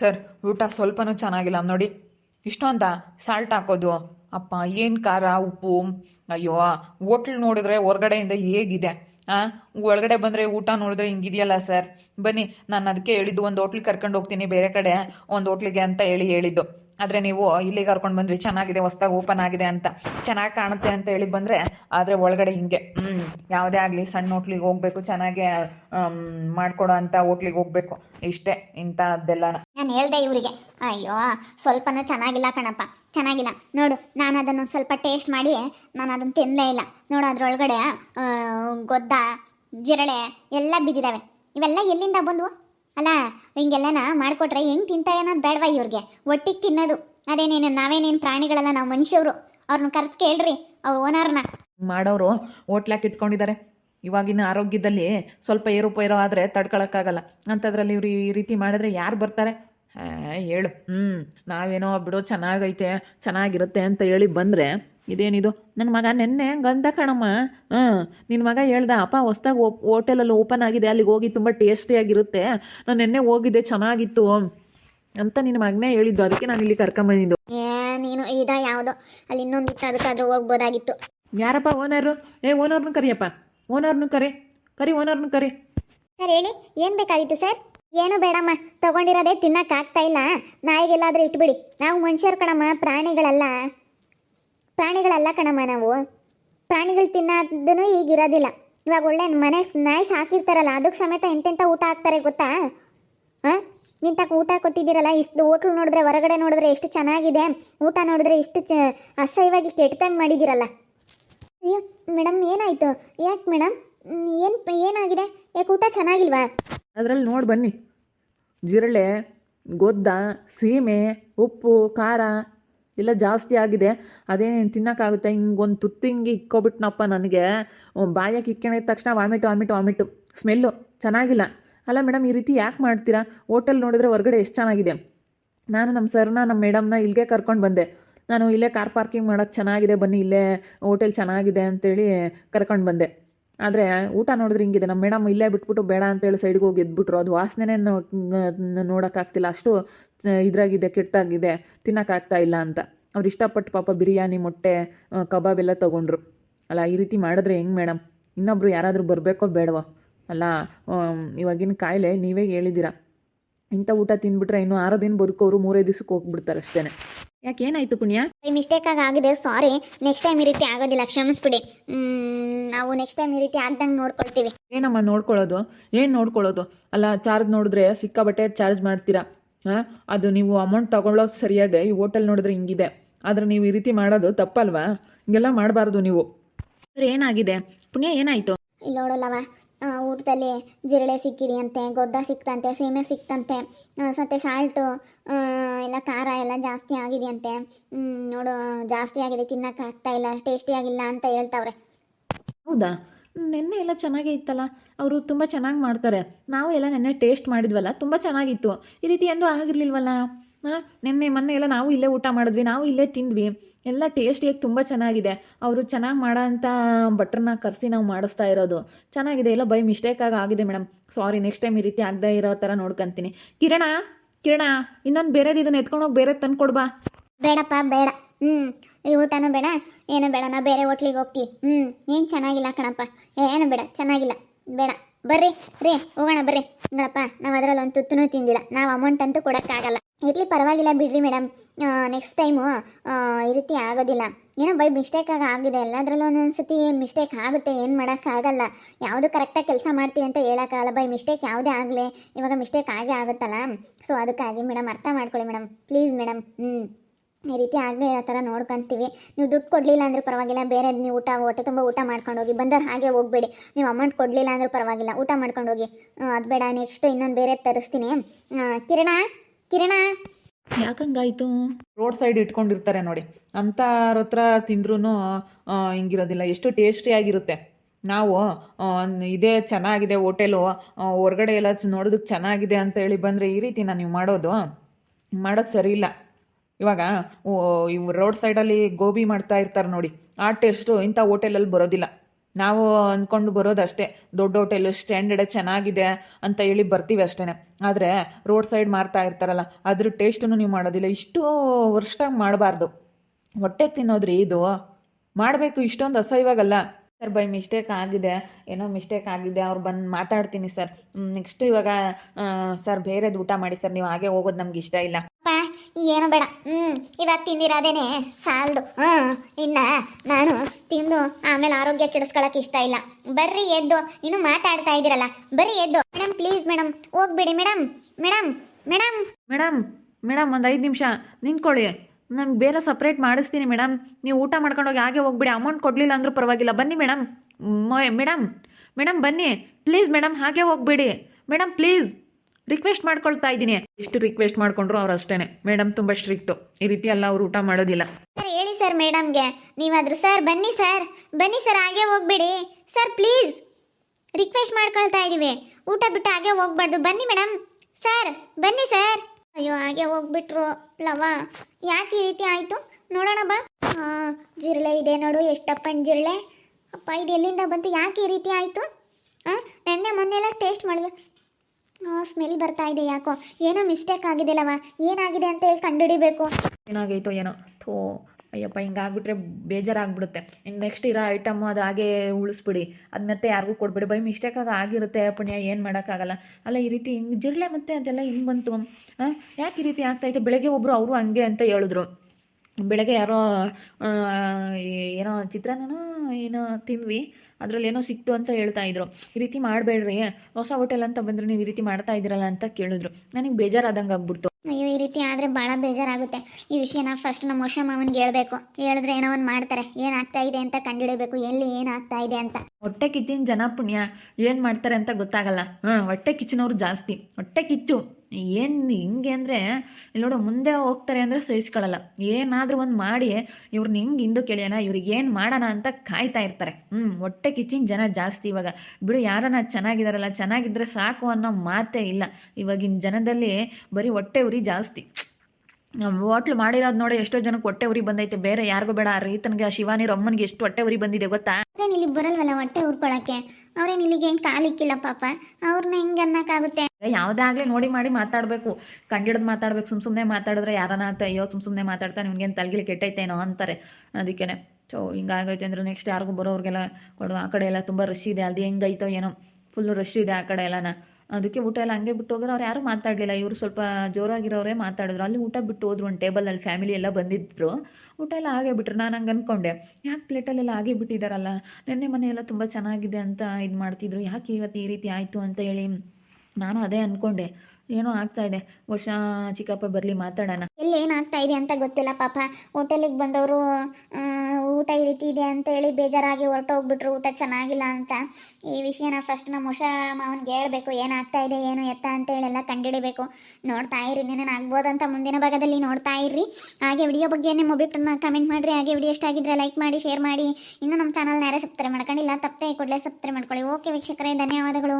Sir, ಊಟ ಸ್ವಲ್ಪನೂ ಚೆನ್ನಾಗಿಲ್ಲ. ನೋಡಿ, ಇಷ್ಟೊಂದ ಸಾಲ್ಟ್ ಹಾಕೋದು. ಅಪ್ಪ, ಏನು ಖಾರ, ಉಪ್ಪು? ಅಯ್ಯೋ ಹೋಟ್ಲ್ ನೋಡಿದ್ರೆ ಹೊರ್ಗಡೆಯಿಂದ ಹೇಗಿದೆ. ಆ, ಒಳಗಡೆ ಬಂದರೆ ಊಟ ನೋಡಿದ್ರೆ ಹಿಂಗಿದೆಯಲ್ಲ ಸರ್? ಬನ್ನಿ, ನಾನು ಅದಕ್ಕೆ ಹೇಳಿದ್ದು ಒಂದು ಹೋಟ್ಲಿಗೆ ಕರ್ಕೊಂಡು ಹೋಗ್ತೀನಿ ಬೇರೆ ಕಡೆ, ಒಂದು ಹೋಟ್ಲಿಗೆ ಅಂತ ಹೇಳಿ ಹೇಳಿದ್ದು. ಆದರೆ ನೀವು ಇಲ್ಲಿಗೆ ಕರ್ಕೊಂಡು ಬಂದ್ರಿ, ಚೆನ್ನಾಗಿದೆ, ಹೊಸ್ದಾಗಿ ಓಪನ್ ಆಗಿದೆ ಅಂತ. ಚೆನ್ನಾಗಿ ಕಾಣುತ್ತೆ ಅಂತ ಹೇಳಿ ಬಂದ್ರೆ, ಆದ್ರೆ ಒಳಗಡೆ ಹಿಂಗೆ, ಹ್ಮ್, ಯಾವುದೇ ಆಗಲಿ ಸಣ್ಣ ಹೋಟ್ಲಿಗೆ ಹೋಗಬೇಕು, ಚೆನ್ನಾಗಿ ಮಾಡ್ಕೊಡೋ ಅಂತ ಹೋಟ್ಲಿಗೆ ಹೋಗಬೇಕು. ಇಷ್ಟೇ ಇಂಥದ್ದೆಲ್ಲ ನಾನು ಹೇಳ್ದೆ ಇವರಿಗೆ, ಅಯ್ಯೋ, ಸ್ವಲ್ಪನೂ ಚೆನ್ನಾಗಿಲ್ಲ ಕಣಪ್ಪ, ಚೆನ್ನಾಗಿಲ್ಲ. ನೋಡು, ನಾನು ಅದನ್ನು ಸ್ವಲ್ಪ ಟೇಸ್ಟ್ ಮಾಡಿ, ನಾನು ಅದನ್ನು ತಿನ್ನೇ ಇಲ್ಲ. ನೋಡು, ಅದರೊಳಗಡೆ ಗೊದ್ದ, ಜಿರಳೆ, ಎಲ್ಲ ಬಿದ್ದಿದ್ದಾವೆ ಇವೆಲ್ಲ ಎಲ್ಲಿಂದ ಬಂದವು? ಅಲ್ಲ, ಹಿಂಗೆಲ್ಲನ ಮಾಡಿಕೊಟ್ರೆ ಹೆಂಗೆ ತಿಂತಾರೆ ಅನ್ನೋದು ಬೇಡವಾ ಇವ್ರಿಗೆ? ಒಟ್ಟಿಗೆ ತಿನ್ನೋದು. ಅದೇನೇನು, ನಾವೇನೇನು ಪ್ರಾಣಿಗಳಲ್ಲ, ನಾವು ಮನುಷ್ಯರು ಅವ್ರನ್ನ ಕರೆದು ಕೇಳ್ರಿ ಅವ್ರ ಓನರ್ನ. ಮಾಡೋರು ಹೋಟ್ಲಾಕ್ ಇಟ್ಕೊಂಡಿದ್ದಾರೆ ಇವಾಗಿನ ಆರೋಗ್ಯದಲ್ಲಿ ಸ್ವಲ್ಪ ಏರುಪೇರು ಆದರೆ ತಡ್ಕೊಳಕ್ಕಾಗಲ್ಲ. ಅಂಥದ್ರಲ್ಲಿ ಇವ್ರು ಈ ರೀತಿ ಮಾಡಿದ್ರೆ ಯಾರು ಬರ್ತಾರೆ? ಹೇಳು. ಹ್ಞೂ ನಾವೇನೋ ಬಿಡು, ಚೆನ್ನಾಗೈತೆ, ಚೆನ್ನಾಗಿರುತ್ತೆ ಅಂತ ಹೇಳಿ ಬಂದರೆ ಇದೇನಿದು? ನನ್ನ ಮಗ ನೆನ್ನೆ ಗಂಧ ಕಣಮ್ಮ. ಹಾಂ ನಿನ್ನ ಮಗ ಹೇಳ್ದ ಅಪ್ಪ ಹೊಸ್ದಾಗಿ ಓಪ್ ಹೋಟೆಲಲ್ಲಿ ಓಪನ್ ಆಗಿದೆ ಅಲ್ಲಿಗೆ ಹೋಗಿ ತುಂಬ ಟೇಸ್ಟಿಯಾಗಿರುತ್ತೆ ನಾನು ನೆನ್ನೆ ಹೋಗಿದ್ದೆ ಚೆನ್ನಾಗಿತ್ತು. ಅಂತ ನಿನ್ನ ಮಗನೇ ಹೇಳಿದ್ದು. ಅದಕ್ಕೆ ನಾನು ಇಲ್ಲಿ ಕರ್ಕೊಂಬಂದಿದ್ದು ನೀನು ಇದ ಯಾವುದು? ಅಲ್ಲಿ ಇನ್ನೊಂದಿತ್ತು ಅದಕ್ಕಾದ್ರೂ ಹೋಗ್ಬೋದಾಗಿತ್ತು. ಯಾರಪ್ಪ ಓನರು ಏ ಓನರ್ನು ಕರಿಯಪ್ಪ. ಓನರ್ನು ಕರಿ. ಕರಿ ಓನರ್ನು ಕರಿ. ಸರ್ ಹೇಳಿ ಏನು ಬೇಕಾಗಿತ್ತು ಸರ್? ಏನು ಬೇಡಮ್ಮ ತಗೊಂಡಿರೋದೇ ತಿನ್ನಕ್ಕಾಗ್ತಾ ಇಲ್ಲ. ನಾಯಿಗೆಲ್ಲಾದ್ರೂ ಇಟ್ಬಿಡಿ. ನಾವು ಮನುಷ್ಯರು ಕಣಮ್ಮ ಪ್ರಾಣಿಗಳಲ್ಲ. ಪ್ರಾಣಿಗಳಲ್ಲ ಕಣಮ್ಮ ನಾವು. ಪ್ರಾಣಿಗಳು ತಿನ್ನೋದನ್ನು ಈಗಿರೋದಿಲ್ಲ ಇವಾಗ ಒಳ್ಳೆ ಮನೆ ನಾಯಿ ಸಾಕಿರ್ತಾರಲ್ಲ, ಅದಕ್ಕೆ ಸಮೇತ ಎಂತೆಂಥ ಊಟ ಹಾಕ್ತಾರೆ ಗೊತ್ತಾ? ಹಾಂ? ಇಂತಕ್ಕೆ ಊಟ ಕೊಟ್ಟಿದ್ದೀರಲ್ಲ, ಇಷ್ಟು ಹೋಟ್ಲು ನೋಡಿದ್ರೆ, ಹೊರಗಡೆ ನೋಡಿದ್ರೆ ಎಷ್ಟು ಚೆನ್ನಾಗಿದೆ, ಊಟ ನೋಡಿದ್ರೆ ಇಷ್ಟು ಚ, ಅಸಹ್ಯವಾಗಿ ಕೆಟ್ಟದಂಗೆ ಮಾಡಿದ್ದೀರಲ್ಲ. ಅಯ್ಯೋ ಮೇಡಮ್ ಏನಾಯಿತು? ಯಾಕೆ ಮೇಡಮ್ ಏನು, ಏನಾಗಿದೆ? ಯಾಕೆ ಊಟ ಚೆನ್ನಾಗಿಲ್ವಾ? ಅದರಲ್ಲಿ ನೋಡಿ ಬನ್ನಿ. ಜಿರಳೆ, ಗೊದ್ದ, ಸೀಮೆ, ಉಪ್ಪು, ಖಾರ ಎಲ್ಲ ಜಾಸ್ತಿ ಆಗಿದೆ. ಅದೇ ತಿನ್ನೋಕ್ಕಾಗುತ್ತೆ. ಹಿಂಗೊಂದು ತುತ್ತು ಹಿಂಗೆ ಇಕ್ಕೋಬಿಟ್ನಪ್ಪ ನನಗೆ. ಬಾಯಕ್ಕೆ ಇಕ್ಕೊಂಡಿದ ತಕ್ಷಣ ವಾಮಿಟ್ ವಾಮಿಟ್, ವಾಮಿಟು. ಸ್ಮೆಲ್ಲು ಚೆನ್ನಾಗಿಲ್ಲ. ಅಲ್ಲ ಮೇಡಮ್, ಈ ರೀತಿ ಯಾಕೆ ಮಾಡ್ತೀರಾ? ಹೋಟೆಲ್ ನೋಡಿದ್ರೆ ಹೊರಗಡೆ ಎಷ್ಟು ಚೆನ್ನಾಗಿದೆ. ನಾನು ನಮ್ಮ ಸರ್ನ ನಮ್ಮ ಮೇಡಮ್ನ ಇಲ್ಲಿಗೆ ಕರ್ಕೊಂಡು ಬಂದೆ. ನಾನು ಇಲ್ಲೇ ಕಾರ್ ಪಾರ್ಕಿಂಗ್ ಮಾಡೋಕ್ಕೆ ಚೆನ್ನಾಗಿದೆ, ಬನ್ನಿ ಇಲ್ಲೇ ಹೋಟೆಲ್ ಚೆನ್ನಾಗಿದೆ ಅಂತೇಳಿ ಕರ್ಕೊಂಡು ಬಂದೆ. ಆದರೆ ಊಟ ನೋಡಿದ್ರೆ ಹಿಂಗಿದೆ. ನಮ್ಮ ಮೇಡಮ್ ಇಲ್ಲೇ ಬಿಟ್ಬಿಟ್ಟು ಬೇಡ ಅಂತೇಳಿ ಸೈಡ್ಗೆ ಹೋಗಿ ಎದ್ಬಿಟ್ರು. ಅದು ವಾಸನೆ ನೋಡೋಕ್ಕಾಗ್ತಿಲ್ಲ. ಅಷ್ಟು ಇದ್ರಾಗಿದೆ ಕೆಟ್ಟಾಗಿದೆ ತಿನ್ನೋಕ್ಕಾಗ್ತಾ ಇಲ್ಲ ಅಂತ. ಅವ್ರು ಇಷ್ಟಪಟ್ಟು ಪಾಪ ಬಿರಿಯಾನಿ ಮೊಟ್ಟೆ ಕಬಾಬ್ ಎಲ್ಲ ತೊಗೊಂಡ್ರು. ಅಲ್ಲ ಈ ರೀತಿ ಮಾಡಿದ್ರೆ ಹೆಂಗೆ ಮೇಡಮ್? ಇನ್ನೊಬ್ರು ಯಾರಾದರೂ ಬರಬೇಕೋ ಬೇಡವೋ? ಅಲ್ಲ ಇವಾಗಿನ ಕಾಯಿಲೆ ನೀವೇ ಹೇಳಿದ್ದೀರಾ? ಇಂಥ ಊಟ ತಿನ್ಬಿಟ್ರೆ ಇನ್ನು ಆರು ದಿನ ಬದುಕೋರು ಮೂರೇ ದಿವಸಕ್ಕೆ ಹೋಗ್ಬಿಡ್ತಾರೆ ಅಷ್ಟೇ ಯಾಕೆ ಏನಾಯ್ತು ಪುಣ್ಯ? ಈ ಮಿಸ್ಟೇಕ್ ಆಗಿ ಆಗಿದೆ ಸಾರಿ ನೆಕ್ಸ್ಟ್ ಟೈಮ್ ಈ ರೀತಿ ಆಗೋದಿಲ್ಲ ಕ್ಷಮಿಸ್ಬಿಡಿ. ನಾವು ನೆಕ್ಸ್ಟ್ ಟೈಮ್ ಈ ರೀತಿ ಆಗ್ದಂಗೆ ನೋಡ್ಕೊಳ್ತೀವಿ. ಏನಮ್ಮ ನೋಡ್ಕೊಳ್ಳೋದು? ಏನು ನೋಡ್ಕೊಳ್ಳೋದು? ಅಲ್ಲ ಚಾರ್ಜ್ ನೋಡಿದ್ರೆ ಸಿಕ್ಕಾಬಟ್ಟೆ ಚಾರ್ಜ್ ಮಾಡ್ತೀರಾ? ಹಾಂ? ಅದು ನೀವು ಅಮೌಂಟ್ ತಗೊಳ್ಳೋದು ಸರಿಯಾಗಿ ಈ ಹೋಟೆಲ್ ನೋಡಿದ್ರೆ ಹಿಂಗಿದೆ. ಆದರೆ ನೀವು ಈ ರೀತಿ ಮಾಡೋದು ತಪ್ಪಲ್ವಾ? ಹಿಂಗೆಲ್ಲ ಮಾಡಬಾರ್ದು ನೀವು. ಏನಾಗಿದೆ? ಪುಣ್ಯ ಏನಾಯಿತು? ಇಲ್ಲಿ ನೋಡಲ್ಲವ ಊಟದಲ್ಲಿ ಜಿರಳೆ ಸಿಕ್ಕಿದೆಯಂತೆ ಗೊದ್ದ ಸಿಕ್ತಂತೆ ಸೀಮೆ ಸಿಕ್ತಂತೆ ಮತ್ತು ಸಾಲ್ಟು ಎಲ್ಲ ಖಾರ ಎಲ್ಲ ಜಾಸ್ತಿ ಆಗಿದೆಯಂತೆ. ನೋಡು ಜಾಸ್ತಿ ಆಗಿದೆ ತಿನ್ನಕ್ಕೆ ಆಗ್ತಾ ಇಲ್ಲ ಟೇಸ್ಟಿ ಆಗಿಲ್ಲ ಅಂತ ಹೇಳ್ತಾವ್ರೆ. ಹೌದಾ? ನೆನ್ನೆ ಎಲ್ಲ ಚೆನ್ನಾಗೇ ಇತ್ತಲ್ಲ? ಅವರು ತುಂಬ ಚೆನ್ನಾಗಿ ಮಾಡ್ತಾರೆ. ನಾವು ಎಲ್ಲ ನೆನ್ನೆ ಟೇಸ್ಟ್ ಮಾಡಿದ್ವಲ್ಲ, ತುಂಬ ಚೆನ್ನಾಗಿತ್ತು. ಈ ರೀತಿ ಎಂದೂ ಆಗಿರ್ಲಿಲ್ವಲ್ಲ? ಹಾಂ? ನೆನ್ನೆ, ಮೊನ್ನೆ ಎಲ್ಲ ನಾವು ಇಲ್ಲೇ ಊಟ ಮಾಡಿದ್ವಿ, ನಾವು ಇಲ್ಲೇ ತಿಂದ್ವಿ. ಎಲ್ಲ ಟೇಸ್ಟಿಯಾಗಿ ತುಂಬ ಚೆನ್ನಾಗಿದೆ. ಅವರು ಚೆನ್ನಾಗಿ ಮಾಡೋಂಥ ಬಟ್ರನ್ನ ಕರೆಸಿ ನಾವು ಮಾಡಿಸ್ತಾ ಇರೋದು. ಚೆನ್ನಾಗಿದೆ, ಎಲ್ಲ ಬೈ ಮಿಸ್ಟೇಕಾಗಿ ಆಗಿದೆ ಮೇಡಮ್ ಸಾರಿ ನೆಕ್ಸ್ಟ್ ಟೈಮ್ ಈ ರೀತಿ ಆಗದೇ ಇರೋ ಥರ ನೋಡ್ಕೊತೀನಿ. ಕಿರಣ ಕಿರಣ, ಇನ್ನೊಂದು ಬೇರೆದು ಇದನ್ನು ಎತ್ಕೊಂಡೋಗಿ ಬೇರೆ ತಂದು ಕೊಡ್ಬಾ ಬೇಡಪ್ಪ, ಬೇಡ. ಹ್ಞೂ ಈ ಊಟನೂ ಬೇಡ? ಏನು ಬೇಡ, ನಾ ಬೇರೆ ಹೋಟ್ಲಿಗೆ ಹೋಗ್ತೀವಿ ಹ್ಞೂ ಏನು ಚೆನ್ನಾಗಿಲ್ಲ ಕಣಪ್ಪ. ಏನು ಬೇಡ, ಚೆನ್ನಾಗಿಲ್ಲ. ಬೇಡ. ಬರ್ರಿ, ರೀ, ಹೋಗೋಣ, ಬರ್ರಿ. ನೋಡಪ್ಪ, ನಾವು ಅದರಲ್ಲಿ ಒಂದು ತುತ್ತೂ ತಿಂದಿಲ್ಲ. ನಾವು ಅಮೌಂಟ್ ಅಂತೂ ಕೊಡೋಕ್ಕಾಗಲ್ಲ ಇರಲಿ, ಪರವಾಗಿಲ್ಲ ಬಿಡ್ರಿ ಮೇಡಮ್ ನೆಕ್ಸ್ಟ್ ಟೈಮು ಈ ರೀತಿ ಆಗೋದಿಲ್ಲ. ಏನೋ ಬೈ ಮಿಸ್ಟೇಕಾಗಿ ಆಗಿದೆ. ಎಲ್ಲದರಲ್ಲೂ ಒಂದೊಂದು ಸತಿ ಮಿಸ್ಟೇಕ್ ಆಗುತ್ತೆ. ಏನು ಮಾಡೋಕ್ಕಾಗಲ್ಲ ಯಾವುದು ಕರೆಕ್ಟಾಗಿ ಕೆಲಸ ಮಾಡ್ತೀವಿ ಅಂತ ಹೇಳೋಕ್ಕಾಗಲ್ಲ ಬೈ ಮಿಸ್ಟೇಕ್ ಯಾವುದೇ ಆಗಲಿ. ಇವಾಗ ಮಿಸ್ಟೇಕ್ ಆಗೇ ಆಗುತ್ತಲ್ಲ. ಸೊ ಅದಕ್ಕಾಗಿ ಮೇಡಮ್ ಅರ್ಥ ಮಾಡ್ಕೊಳ್ಳಿ ಮೇಡಮ್ ಪ್ಲೀಸ್ ಮೇಡಮ್ ಹ್ಞೂ ಈ ರೀತಿ ಆಗದೇ ಇರೋ ಥರ ನೋಡ್ಕೊಂತೀವಿ. ನೀವು ದುಡ್ಡು ಕೊಡಲಿಲ್ಲ ಅಂದ್ರೆ ಪರವಾಗಿಲ್ಲ ಬೇರೆ ನೀವು ಊಟ ಹೊಟ್ಟೆ ತುಂಬ ಊಟ ಮಾಡ್ಕೊಂಡು ಹೋಗಿ ಬಂದವ್ರು ಹಾಗೆ ಹೋಗಬೇಡಿ. ನೀವು ಅಮೌಂಟ್ ಕೊಡಲಿಲ್ಲ ಅಂದ್ರೆ ಪರವಾಗಿಲ್ಲ ಊಟ ಮಾಡ್ಕೊಂಡು ಹೋಗಿ. ಅದು ಬೇಡ ನೆಕ್ಸ್ಟ್ ಇನ್ನೊಂದು ಬೇರೆ ತರಿಸ್ತೀನಿ. ಕಿರಣ ಕಿರಣ. ಯಾಕಂಗಾಯ್ತು ರೋಡ್ ಸೈಡ್ ಇಟ್ಕೊಂಡಿರ್ತಾರೆ ನೋಡಿ. ಅಂಥವ್ರ ಹತ್ರ ತಿಂದ್ರೂ ಹಿಂಗಿರೋದಿಲ್ಲ. ಎಷ್ಟು ಟೇಸ್ಟಿಯಾಗಿರುತ್ತೆ ನಾವು ಇದೇ ಚೆನ್ನಾಗಿದೆ ಹೋಟೆಲು ಹೊರಗಡೆ ಎಲ್ಲ ನೋಡೋದಕ್ಕೆ ಚೆನ್ನಾಗಿದೆ ಅಂತ ಹೇಳಿ ಬಂದರೆ ಈ ರೀತಿನ ನೀವು ಮಾಡೋದು ಮಾಡೋದು ಸರಿ ಇಲ್ಲ. ಇವಾಗ ಇವ್ ರೋಡ್ ಸೈಡಲ್ಲಿ ಗೋಬಿ ಮಾಡ್ತಾ ಇರ್ತಾರೆ ನೋಡಿ. ಆ ಟೇಸ್ಟು ಇಂಥ ಹೋಟೆಲಲ್ಲಿ ಬರೋದಿಲ್ಲ. ನಾವು ಅಂದ್ಕೊಂಡು ಬರೋದಷ್ಟೇ ದೊಡ್ಡ ಹೋಟೆಲು ಸ್ಟ್ಯಾಂಡರ್ಡ್ ಚೆನ್ನಾಗಿದೆ ಅಂತ ಹೇಳಿ ಬರ್ತೀವಿ ಅಷ್ಟೇ ಆದರೆ ರೋಡ್ ಸೈಡ್ ಮಾರ್ತಾ ಇರ್ತಾರಲ್ಲ, ಅದ್ರ ಟೇಸ್ಟನ್ನು ನೀವು ಮಾಡೋದಿಲ್ಲ. ಇಷ್ಟು ವರ್ಷಾಗಿ ಮಾಡಬಾರ್ದು. ಹೊಟ್ಟೆ ತಿನ್ನೋದ್ರಿ ಇದು. ಮಾಡಬೇಕು ಇಷ್ಟೊಂದು ಅಸಹ್ಯವಾಗಲ್ಲ. ಸರ್ ಬೈ ಮಿಸ್ಟೇಕ್ ಆಗಿದೆ. ಏನೋ ಮಿಸ್ಟೇಕ್ ಆಗಿದೆ. ಅವ್ರು ಬಂದು ಮಾತಾಡ್ತೀನಿ ಸರ್. ನೆಕ್ಸ್ಟ್ ಇವಾಗ ಸರ್ ಬೇರೆದು ಊಟ ಮಾಡಿ ಸರ್. ನೀವು ಹಾಗೆ ಹೋಗೋದು ನಮ್ಗೆ ಇಷ್ಟ ಇಲ್ಲ. ಏನು ಬೇಡ. ಹ್ಞೂ ಇವಾಗ ತಿಂದಿರೋದೇನೆ ಸಾಲದು. ಹ್ಞೂ ಇನ್ನು ನಾನು ತಿಂದು ಆಮೇಲೆ ಆರೋಗ್ಯ ಕೆಡಿಸ್ಕೊಳಕ್ಕೆ ಇಷ್ಟ ಇಲ್ಲ. ಬರ್ರಿ ಎದ್ದು. ಇನ್ನು ಮಾತಾಡ್ತಾ ಇದ್ದೀರಲ್ಲ. ಬರ್ರಿ ಎದ್ದು. ಮೇಡಮ್ ಪ್ಲೀಸ್ ಮೇಡಮ್ ಹೋಗ್ಬಿಡಿ madam madam madam madam madam ಒಂದು ಐದು ನಿಮಿಷ ನಿಂತ್ಕೊಳ್ಳಿ. ನಮ್ಗೆ ಬೇರೆ ಸಪ್ರೇಟ್ ಮಾಡಿಸ್ತೀನಿ ಮೇಡಮ್ ನೀವು ಊಟ ಮಾಡ್ಕೊಂಡು ಹೋಗಿ ಹಾಗೆ ಹೋಗ್ಬಿಡಿ. ಅಮೌಂಟ್ ಕೊಡಲಿಲ್ಲ ಅಂದರೂ ಪರವಾಗಿಲ್ಲ. ಬನ್ನಿ ಮೇಡಮ್ ಮೇಡಮ್ ಮೇಡಮ್ ಬನ್ನಿ. ಪ್ಲೀಸ್ ಮೇಡಮ್ ಹಾಗೆ ಹೋಗ್ಬೇಡಿ. ಮೇಡಮ್ ಪ್ಲೀಸ್ ರಿಕ್ವೆಸ್ಟ್ ಮಾಡ್ಕೊಳ್ತಾ ಇದ್ದೀನಿ. ಎಷ್ಟು ರಿಕ್ವೆಸ್ಟ್ ಮಾಡ್ಕೊಂಡ್ರು ಅವ್ರು ಅಷ್ಟೇ ಮೇಡಮ್ ತುಂಬ ಸ್ಟ್ರಿಕ್ಟು ಈ ರೀತಿ ಎಲ್ಲ ಅವ್ರು ಊಟ ಮಾಡೋದಿಲ್ಲ. ಸರ್, ಹೇಳಿ ಸರ್ ಮೇಡಮ್ಗೆ ನೀವಾದ್ರೂ ಸರ್, ಬನ್ನಿ ಸರ್. ಬನ್ನಿ ಸರ್, ಹಾಗೆ ಹೋಗ್ಬೇಡಿ. ಸರ್ ಪ್ಲೀಸ್ ರಿಕ್ವೆಸ್ಟ್ ಮಾಡ್ಕೊಳ್ತಾ ಇದ್ದೀವಿ ಊಟ ಬಿಟ್ಟು ಹಾಗೆ ಹೋಗ್ಬಾರ್ದು. ಬನ್ನಿ ಮೇಡಮ್ ಸರ್, ಬನ್ನಿ ಸರ್. ಅಯ್ಯೋ, ಹಾಗೆ ಹೋಗ್ಬಿಟ್ರು ಲವ. ಯಾಕೆ ಈ ರೀತಿ ಆಯಿತು? ನೋಡೋಣ ಬಾ. ಹಾಂ ಜಿರಳೆ ಇದೆ ನೋಡು ಎಷ್ಟಪ್ಪನ್ ಜಿರಳೆ. ಅಪ್ಪ, ಇದು ಎಲ್ಲಿಂದ ಬಂತು? ಯಾಕೆ ಈ ರೀತಿ ಆಯಿತು? ಹಾಂ ನೆನ್ನೆ ಮೊನ್ನೆ ಎಲ್ಲ ಟೇಸ್ಟ್ ಮಾಡಿದೆ ಹಾಂ ಸ್ಮೆಲ್ ಬರ್ತಾ ಇದೆ ಯಾಕೋ. ಏನೋ ಮಿಸ್ಟೇಕ್ ಲವ. ಏನಾಗಿದೆ ಅಂತ ಹೇಳಿ ಕಂಡುಹಿಡಿಬೇಕು. ಏನಾಗೈತೋ ಏನೋ. ಥೋ. ಅಯ್ಯಪ್ಪ ಹಿಂಗಾಗ್ಬಿಟ್ರೆ ಬೇಜಾರಾಗ್ಬಿಡುತ್ತೆ. ಇನ್ನು ನೆಕ್ಸ್ಟ್ ಇರೋ ಐಟಮು ಅದು ಹಾಗೇ ಉಳಿಸ್ಬಿಡಿ. ಅದು ಮತ್ತೆ ಯಾರಿಗೂ ಕೊಡ್ಬೇಡಿ. ಬೈ ಮಿಸ್ಟೇಕಾಗಿ ಆಗಿರುತ್ತೆ ಪುಣ್ಯ, ಏನು ಮಾಡೋಕ್ಕಾಗಲ್ಲ. ಅಲ್ಲ, ಈ ರೀತಿ ಹಿಂಗೆ ಜಿರಳೆ ಮತ್ತೆ ಅದೆಲ್ಲ ಹಿಂಗೆ ಬಂತು. ಯಾಕೆ ಈ ರೀತಿ ಆಗ್ತಾಯಿತ್ತು ಬೆಳಗ್ಗೆ ಒಬ್ಬರು ಅವರು ಹಂಗೆ ಅಂತ ಹೇಳಿದ್ರು. ಬೆಳಗ್ಗೆ ಯಾರೋ ಏನೋ ಚಿತ್ರಾನ್ನ ಏನೋ ತಿಂದ್ವಿ ಅದರಲ್ಲಿ ಏನೋ ಸಿಕ್ತು ಅಂತ ಹೇಳ್ತಾ ಇದ್ರು. ಈ ರೀತಿ ಮಾಡಬೇಡ್ರಿ ಹೊಸ ಹೋಟೆಲ್ ಅಂತ ಬಂದ್ರು ನೀವು ಈ ರೀತಿ ಮಾಡ್ತಾ ಇದ್ದೀರಲ್ಲ ಅಂತ ಕೇಳಿದ್ರು. ನನಗೆ ಬೇಜಾರಾದಂಗೆ ಆಗ್ಬಿಡ್ತು. ಅಯ್ಯೋ ಈ ರೀತಿ ಆದರೆ ಭಾಳ ಬೇಜಾರಾಗುತ್ತೆ. ಈ ವಿಷಯನ ಫಸ್ಟ್ ನಮ್ಮ ಮೋಶ ಮಾವನ್ಗೆ ಹೇಳಬೇಕು. ಹೇಳಿದ್ರೆ ಏನೋ ಒಂದು ಮಾಡ್ತಾರೆ. ಏನಾಗ್ತಾ ಇದೆ ಅಂತ ಕಂಡುಹಿಡಬೇಕು. ಎಲ್ಲಿ ಏನಾಗ್ತಾ ಇದೆ ಅಂತ. ಹೊಟ್ಟೆ ಕಿಚ್ಚಿನ ಜನ ಪುಣ್ಯ. ಏನು ಮಾಡ್ತಾರೆ ಅಂತ ಗೊತ್ತಾಗಲ್ಲ. ಹಾಂ ಹೊಟ್ಟೆ ಕಿಚ್ಚಿನವ್ರು ಜಾಸ್ತಿ. ಹೊಟ್ಟೆ ಕಿಚ್ಚು. ಏನು ಹಿಂಗೆ ಅಂದರೆ, ಇಲ್ಲಿ ನೋಡು ಮುಂದೆ ಹೋಗ್ತಾರೆ ಅಂದರೆ ಸಹಿಸ್ಕೊಳ್ಳಲ್ಲ ಏನಾದರೂ ಒಂದು ಮಾಡಿ ಇವ್ರನ್ನ ಹಿಂಗೆ ಹಿಂದೂ ಕೇಳ್ಯಾನ, ಇವ್ರಿಗೆ ಏನು ಮಾಡೋಣ ಅಂತ ಕಾಯ್ತಾ ಇರ್ತಾರೆ. ಹ್ಞೂ ಹೊಟ್ಟೆ ಕಿಚ್ಚಿನ ಜನ ಜಾಸ್ತಿ ಇವಾಗ. ಬಿಡು ಯಾರನ್ನ ಚೆನ್ನಾಗಿದ್ದಾರಲ್ಲ ಚೆನ್ನಾಗಿದ್ದರೆ ಸಾಕು ಅನ್ನೋ ಮಾತೇ ಇಲ್ಲ. ಇವಾಗಿನ ಜನದಲ್ಲಿ ಬರೀ ಹೊಟ್ಟೆ ಉರಿ ಜಾಸ್ತಿ. ಹೋಟ್ಲು ಮಾಡಿರೋದು ನೋಡಿ ಎಷ್ಟೋ ಜನಕ್ಕೆ ಹೊಟ್ಟೆ ಉರಿ ಬಂದೈತೆ. ಬೇರೆ ಯಾರಿಗೂ ಬೇಡ. ಆ ರೈತನಿಗೆ ಆ ಶಿವಾನಿ ರಮ್ಮನಿಗೆ ಎಷ್ಟು ಹೊಟ್ಟೆ ಉರಿ ಬಂದಿದೆ ಗೊತ್ತಾ? ಅವ್ರೇನು ಇಲ್ಲಿ ಬರಲ್ವಲ್ಲ ಹೊಟ್ಟೆ ಉರ್ಕೊಳಕ್ಕೆ? ಅವ್ರೇನು ಇಲ್ಲಿಗೆ ಹೆಂಗೆ ಕಾಲಿಕ್ಕಿಲ್ಲ ಪಾಪ. ಅವ್ರನ್ನ ಹೆಂಗೆ ಅನ್ನಕ್ಕಾಗುತ್ತೆ? ಯಾವುದಾಗಲಿ ನೋಡಿ ಮಾಡಿ ಮಾತಾಡಬೇಕು. ಕಂಡಿಡ್ದು ಮಾತಾಡ್ಬೇಕು. ಸುಮ್ ಸುಮ್ಮನೆ ಮಾತಾಡಿದ್ರೆ ಯಾರನ್ನ ಅಂತ ಅಯ್ಯೋ ಸುಮ್ ಸುಮ್ಮನೆ ಮಾತಾಡ್ತಾನೆ ನಿಮ್ಗೇನು ತಲೆಗಿಲಿ ಕೆಟ್ಟೈತೇನೋ ಅಂತಾರೆ. ಅದಕ್ಕೇ ಸೊ ಹಿಂಗಾಗೈತೆ ಅಂದ್ರೆ ನೆಕ್ಸ್ಟ್ ಯಾರಿಗೂ ಬರೋರಿಗೆಲ್ಲ ಕೊಡು. ಆ ಕಡೆ ಎಲ್ಲ ತುಂಬ ರಶ್ ಇದೆ. ಅದು ಹೆಂಗೈತೋ ಏನೋ. ಫುಲ್ಲು ರಶ್ ಇದೆ ಆ ಕಡೆ ಎಲ್ಲನ. ಅದಕ್ಕೆ ಊಟ ಎಲ್ಲ ಹಂಗೆ ಬಿಟ್ಟು ಹೋಗೋರು ಅವ್ರು ಯಾರೂ ಮಾತಾಡಲಿಲ್ಲ. ಇವರು ಸ್ವಲ್ಪ ಜೋರಾಗಿರೋರೇ ಮಾತಾಡಿದ್ರು. ಅಲ್ಲಿ ಊಟ ಬಿಟ್ಟು ಹೋದ್ರು ಒಂದು ಟೇಬಲ್ ಅಲ್ಲಿ ಫ್ಯಾಮಿಲಿ ಎಲ್ಲ ಬಂದಿದ್ರು. ಊಟ ಎಲ್ಲ ಹಾಗೆ ಬಿಟ್ರು. ನಾನು ಹಂಗೆ ಅಂದ್ಕೊಂಡೆ ಯಾಕೆ ಪ್ಲೇಟಲ್ಲೆಲ್ಲ ಹಾಗೆ ಬಿಟ್ಟಿದ್ದಾರಲ್ಲ ನಿನ್ನೆ ಮನೆ ಎಲ್ಲ ತುಂಬ ಚೆನ್ನಾಗಿದೆ ಅಂತ ಇದು ಮಾಡ್ತಿದ್ರು. ಯಾಕೆ ಇವತ್ತು ಈ ರೀತಿ ಆಯಿತು ಅಂತ ಹೇಳಿ ನಾನು ಅದೇ ಅಂದ್ಕೊಂಡೆ ಏನೋ ಆಗ್ತಾ ಇದೆ. ವರ್ಷ ಚಿಕ್ಕಪ್ಪ ಬರಲಿ ಮಾತಾಡೋಣ. ಇಲ್ಲಿ ಏನಾಗ್ತಾ ಇದೆ ಅಂತ ಗೊತ್ತಿಲ್ಲ ಪಾಪ. ಹೋಟೆಲಿಗೆ ಬಂದವರು ಊಟ ಈ ರೀತಿ ಇದೆ ಅಂತ ಹೇಳಿ ಬೇಜಾರಾಗಿ ಹೊರಟೋಗ್ಬಿಟ್ರು, ಊಟ ಚೆನ್ನಾಗಿಲ್ಲ ಅಂತ. ಈ ವಿಷಯನ ಫಸ್ಟ್ ನಮ್ಮ ಉಷಾ ಮಾವನ್ಗೆ ಹೇಳ್ಬೇಕು, ಏನಾಗ್ತಾ ಇದೆ, ಏನು ಎತ್ತ ಅಂತ ಹೇಳಿ ಎಲ್ಲ ಕಂಡಿಡಬೇಕು ನೋಡ್ತಾ ಇರಿ ಏನೇನು ಆಗ್ಬೋದಂತ ಮುಂದಿನ ಭಾಗದಲ್ಲಿ ನೋಡ್ತಾ ಇರ್ರಿ. ಹಾಗೆ ವಿಡಿಯೋ ಬಗ್ಗೆ ನಿಮ್ಮ ಅಭಿಪ್ರಾಯ ಕಮೆಂಟ್ ಮಾಡಿರಿ. ಹಾಗೆ ವಿಡಿಯೋ ಇಷ್ಟ ಆಗಿದ್ರೆ ಲೈಕ್ ಮಾಡಿ ಶೇರ್ ಮಾಡಿ. ಇನ್ನು ನಮ್ಮ ಚಾನಲ್ನ ಯಾರೇ ಸಬ್ಸ್ಕ್ರೈಬ್ ಮಾಡ್ಕೊಂಡಿಲ್ಲ ತಪ್ಪೇ ಕೂಡಲೇ ಸಬ್ಸ್ಕ್ರೈಬ್ ಮಾಡ್ಕೊಳ್ಳಿ. ಓಕೆ ವೀಕ್ಷಕರೇ, ಧನ್ಯವಾದಗಳು.